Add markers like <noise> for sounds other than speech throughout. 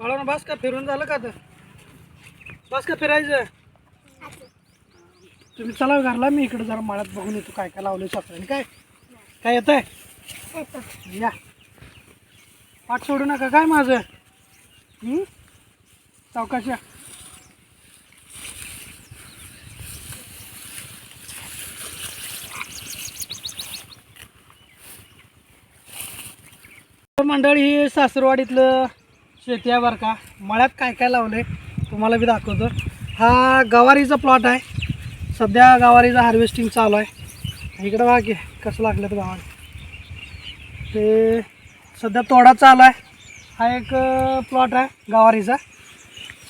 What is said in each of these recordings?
बाळा बस का? फिरून झालं का आता? बस का फिरायचं? तुम्ही चला घरला मी इकडे जरा माळ्यात बघून येतो काय काय लावलं सासऱ्याने काय? काय येत आहे या. पाठ सोडू नका काय माझं? चौकाशा. मंडळ मंडळी ही सासरवाडीतलं शेती आहे बरं का. मळ्यात काय काय लावलं आहे तुम्हाला बी दाखवतो. हा गवारीचा प्लॉट आहे. सध्या गवारीचं हार्वेस्टिंग चालू आहे. इकडं बघा की कसं लागलं तर गावाला ते सध्या तोडा चालू आहे. हा एक प्लॉट आहे गवारीचा.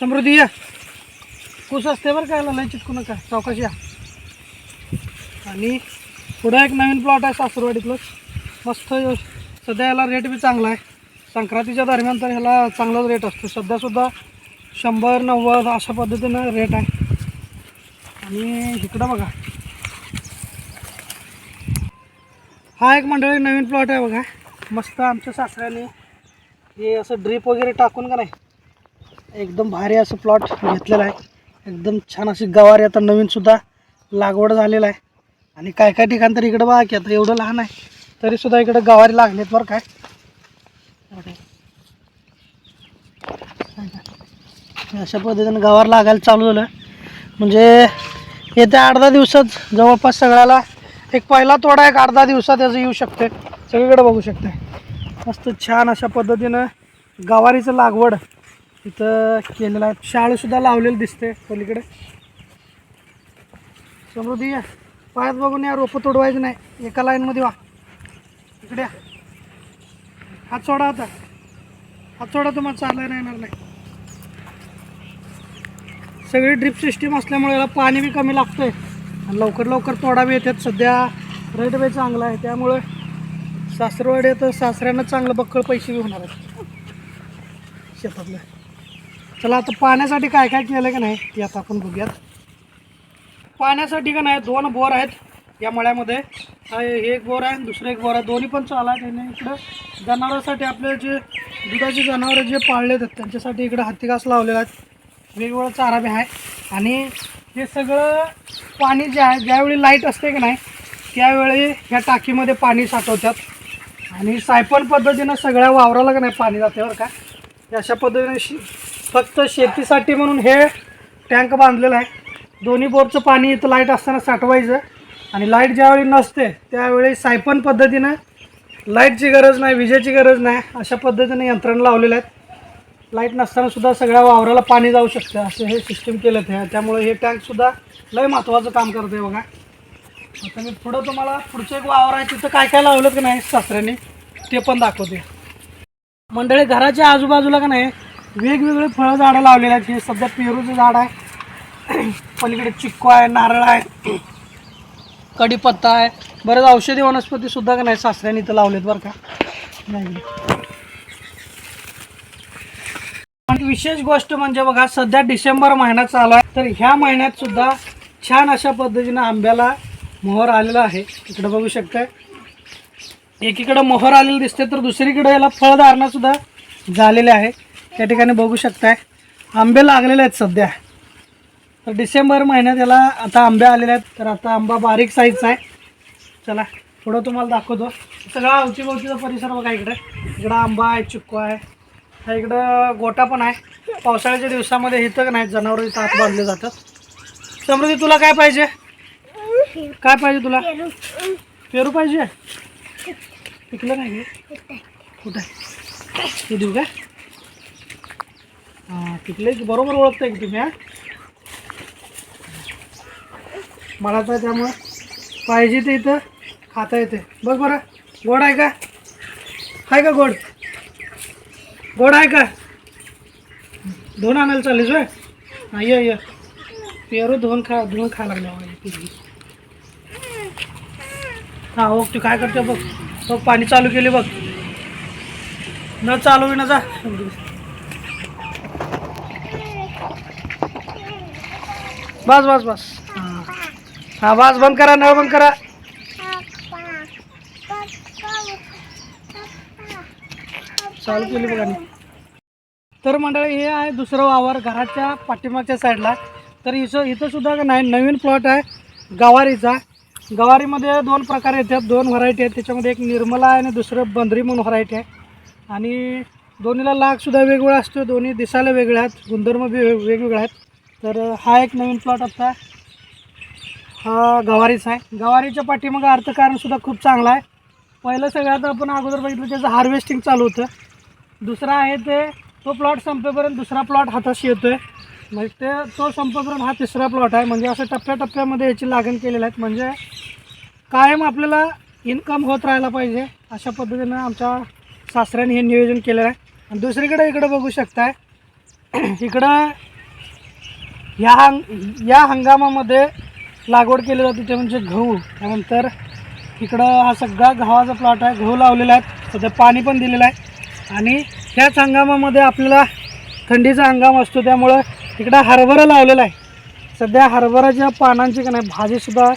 समृद्धी या. कुस असते बरं काय लय चिटकू नका. चौकशी या. आणि पुढं एक नवीन प्लॉट आहे सासरवाडीतलं. मस्त सध्या याला रेट बी चांगला आहे. संक्रांतीच्या दरम्यान तर ह्याला चांगलाच रेट असतो. सध्यासुद्धा शंभर नव्वद अशा पद्धतीनं रेट आहे. आणि इकडं बघा. हा एक मंडळी नवीन प्लॉट आहे बघा. मस्त आमच्या सासऱ्याने हे असं ड्रीप वगैरे टाकून का नाही एकदम भारी असं प्लॉट घेतलेला आहे. एकदम छान अशी गवारी आता नवीनसुद्धा लागवड झालेलं आहे. आणि काय काय ठिकाण तर इकडं बघा की आता एवढं लहान आहे तरीसुद्धा इकडं गवारी लागलेत बरं काय अशा पद्धतीनं गवार लागायला चालू झालं. म्हणजे येत्या आठ दहा दिवसात जवळपास सगळ्याला एक पहिला तोडा एक आठ दहा दिवसात याचं येऊ शकते सगळीकडे बघू शकते मस्त छान अशा पद्धतीनं गवारीचं लागवड इथं केलेलं आहे. शाळेसुद्धा लावलेलं दिसते पलीकडे. समृद्धी या पायात बघून या रोपं तोडवायचं नाही. एका लाईनमध्ये वा. इकडे या. हात सोडा आता. हात सोडा तुम्हाला चालला येणार नाही. सगळी ड्रिप सिस्टीम असल्यामुळे याला पाणी बी कमी लागतंय. आणि लवकर लवकर तोडावे येतात. सध्या रेट बी चांगला आहे. त्यामुळे सासरवाडी तर सासऱ्यांना चांगलं बक्कळ पैसे बी होणार आहेत. शेतातलं. चला आता पाण्यासाठी काय काय केलं का नाही ते आता आपण बघूयात. पाण्यासाठी का नाही दोन बोर आहेत. या मळ्यामध्ये. हे एक बोर आहे आणि दुसरं एक बोर आहे. दोन्ही पण चालू आहे त्याने इकडं जनावरांसाठी आपले जे दुधाचे जनावरं जे पाळले आहेत त्यांच्यासाठी इकडं हत्तीघास लावलेला आहेत वेगवेगळा चारा बी आहे. आणि हे सगळं पाणी जे आहे ज्यावेळी लाइट असते की नाही त्यावेळी ह्या टाकीमध्ये पाणी साठवतात. आणि सायपन पद्धतीनं सगळ्या वावराला का नाही पाणी जाते बरं का. अशा पद्धतीने शे फक्त शेतीसाठी म्हणून हे टँक बांधलेलं आहे. दोन्ही बोरचं पाणी इथं लाइट असताना साठवायचं. आणि लाइट ज्यावेळी नसते त्यावेळी सायपन पद्धतीनं लाईटची गरज नाही विजेची गरज नाही अशा पद्धतीने यंत्रणा लावलेल्या आहेत. लाइट नसतानासुद्धा सगळ्या वावराला पाणी जाऊ शकतं असं हे सिस्टीम केलं ते. त्यामुळे हे टँकसुद्धा लय महत्त्वाचं काम करते बघा. आता मी पुढं तुम्हाला पुढचं एक वावर आहे तिथं काय काय लावलं की नाही सासऱ्याने ते पण दाखवते. मंडळी घराच्या आजूबाजूला का नाही वेगवेगळे फळं झाडं लावलेली आहेत. हे सध्या पेरूचं झाड आहे. <clears throat> पलीकडे चिक्कू आहे नारळ आहे. कढीपत्ता आहे. बरेच औषधी वनस्पतीसुद्धा का नाही सासऱ्याने इथं लावलेत बरं का? नाही. विशेष गोष्ट म्हणजे बघा सध्या डिसेंबर महिना चालू आहे. तर ह्या महिन्यात सुद्धा छान अशा पद्धतीनं आंब्याला मोहर आलेला आहे. इकडे बघू शकताय. एकीकडं मोहर आलेलं दिसते तर दुसरीकडे याला फळधारणा सुद्धा झालेले आहे. त्या ठिकाणी बघू शकताय. आंबे लागलेले आहेत सध्या. तर डिसेंबर महिन्यात याला आता आंबे आलेले आहेत. तर आता आंबा बारीक साईजचा आहे. चला पुढं तुम्हाला दाखवतो. सगळा अवतीभोवतीचा परिसर बघा इकडे. इकडं आंबा आहे चिक्कू आहे. हा इकडं गोटा पण आहे. पावसाळ्याच्या दिवसामध्ये इथं नाही जनावर इथं आत बांधले जातात. समृद्धी तुला काय पाहिजे? काय पाहिजे तुला? पेरू पाहिजे? पिकलं नाही का? कुठं आहे? तू देऊ का? हां पिकले की बरोबर ओळखताय की तुम्ही हा? मला तर त्यामुळं पाहिजे ते इथं खाता येते. बघ बरं गोड आहे का? आहे का गोड? गोड आहे का? धुवून आणायला चाललीस होय? हा ये ये. पेरू धुवून खा धुवून खा लागले हा हो तू काय करते बघ? बघ पाणी चालू केले बघ. न चालू ना जा. बस बस बस. हा. हा बंद करा नळ बंद करा. चालू केली बघा तर मंडळी हे आहे दुसरं वावर घराच्या पाठीमागच्या साईडला. तर इथं इथं सुद्धा का नाही नवीन प्लॉट आहे गवारीचा. गवारीमध्ये दोन प्रकार येतात दोन व्हरायटी आहेत. त्याच्यामध्ये एक निर्मला आहे आणि दुसरं बंदरी म्हणून व्हरायटी आहे. आणि दोन्हीला लागसुद्धा वेगवेगळा असतो दोन्ही दिसायला वेगळ्या आहेत गुणधर्म बी वेगवेगळ्या आहेत. तर हा एक नवीन प्लॉट आता हा गवारीचा आहे. गवारीच्या पाठीमागं अर्थकारणसुद्धा खूप चांगला आहे. पहिलं सगळ्यात आपण अगोदर बघितलं त्याचं हार्वेस्टिंग चालू होतं. दुसरा आहे ते तो प्लॉट संपेपर्यंत दुसरा प्लॉट हाताशी येतो आहे मग ते तो संपेपर्यंत हा तिसरा प्लॉट आहे. म्हणजे असं टप्प्याटप्प्यामध्ये याची लागण केलेली आहेत. म्हणजे कायम आपल्याला इन्कम होत राहायला पाहिजे. अशा पद्धतीनं आमच्या सासऱ्याने हे नियोजन केलेलं आहे. आणि दुसरीकडे इकडं बघू शकताय. <clears throat> इकडं या हंग या हंगामामध्ये लागवड केली जाते ते म्हणजे गहू. त्यानंतर इकडं हा सगळा गव्हाचा प्लॉट आहे. गहू लावलेला आहे सध्या पाणी पण दिलेलं आहे. आणि ह्याच हंगामामध्ये आपल्याला थंडीचा हंगाम असतो. त्यामुळं इकडं हरभरा लावलेला आहे. सध्या हरभराच्या पानांची का नाही भाजीसुद्धा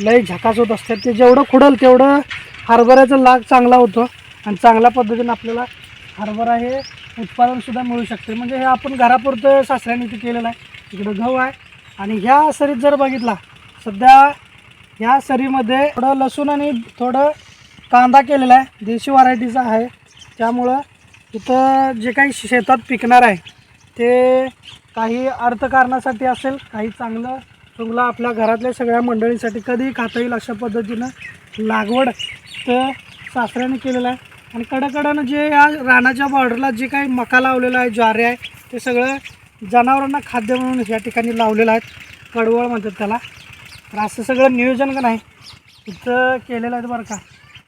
लई झकास होत असतात ते जेवढं खुडल तेवढं हरभऱ्याचा लाग चांगला होतो. आणि चांगल्या पद्धतीनं आपल्याला हरभरा हे उत्पादनसुद्धा मिळू शकते. म्हणजे हे आपण घरापुरतं सासऱ्याने इथे केलेलं आहे. इकडं गहू आहे. आणि ह्या सरीत जर बघितला सध्या ह्या सरीमध्ये थोडं लसूण आणि थोडं कांदा केलेला आहे. देशी व्हरायटीचा आहे. त्यामुळं इथं जे काही शेतात पिकणार आहे ते काही अर्थकारणासाठी असेल काही चांगलं चांगलं आपल्या घरातल्या सगळ्या मंडळींसाठी कधीही खाता येईल अशा पद्धतीनं लागवड तर सासऱ्याने केलेलं आहे. आणि कडाकडानं जे या रानाच्या बॉर्डरला जे काही मका लावलेला आहे ज्वारी आहे ते सगळं जनावरांना खाद्य म्हणून या ठिकाणी लावलेलं आहे. कडवळ म्हणतात त्याला. तर असं सगळं नियोजन का नाही? इथं केलेलं आहे बरं का.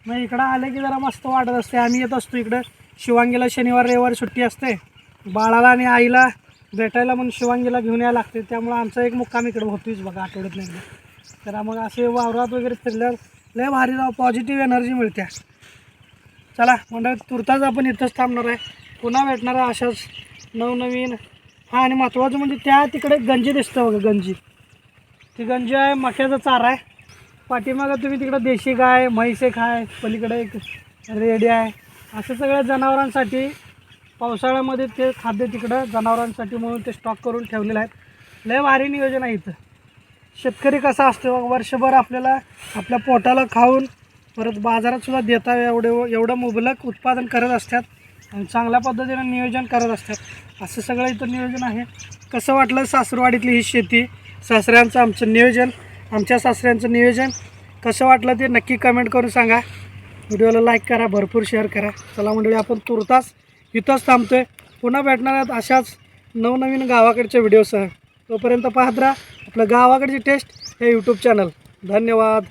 मग इकडं आलं की जरा मस्त वाटत असते. आम्ही येत असतो इकडं. शिवांगीला शनिवार रविवार सुट्टी असते. बाळाला आणि आईला भेटायला म्हणून शिवांगीला घेऊन यायला लागते. त्यामुळं आमचा एक मुक्काम इकडं होतोच बघा आठवड्यात नाही तर मग असे वावरात वगैरे फिरल्यावर लय भारी राव पॉझिटिव्ह एनर्जी मिळते चला मंडळ तुर्ताच आपण इथंच थांबणार आहे. पुन्हा भेटणार आहे अशाच नवनवीन हां आणि महत्त्वाचं म्हणजे त्या तिकडे गंजी दिसतं बघा गंजी. चिकन गंजी आहे मक्याचा चारा आहे. पाठीमागं तुम्ही तिकडं देशी गाय म्हैस एक आहे पलीकडे एक रेडी आहे. असं सगळ्या जनावरांसाठी पावसाळ्यामध्ये ते खाद्य तिकडं जनावरांसाठी म्हणून ते स्टॉक करून ठेवलेलं आहे लय भारी नियोजन आहे इथं. शेतकरी कसा असतो वर्षभर आपल्याला आपल्या पोटाला खाऊन परत बाजारात सुद्धा देता एवढे एवढं मुबलक उत्पादन करत असतात आणि चांगल्या पद्धतीनं नियोजन करत असतात. असं सगळं इथं नियोजन आहे. कसं वाटलं सासरवाडीतली ही शेती? सासऱ्यांचं आमचं नियोजन आमच्या सासऱ्यांचं नियोजन. कसं वाटलं ते नक्की कमेंट करून सांगा. व्हिडिओला लाईक करा भरपूर शेअर करा. चला मंडळी आपण तुर्तास इथंच आहे पुन्हा भेटणार आहेत अशाच नवनवीन गावाकडच्या व्हिडिओसह तोपर्यंत पाहत राहा आपलं गावाकडची टेस्ट हे यूट्यूब चॅनल धन्यवाद.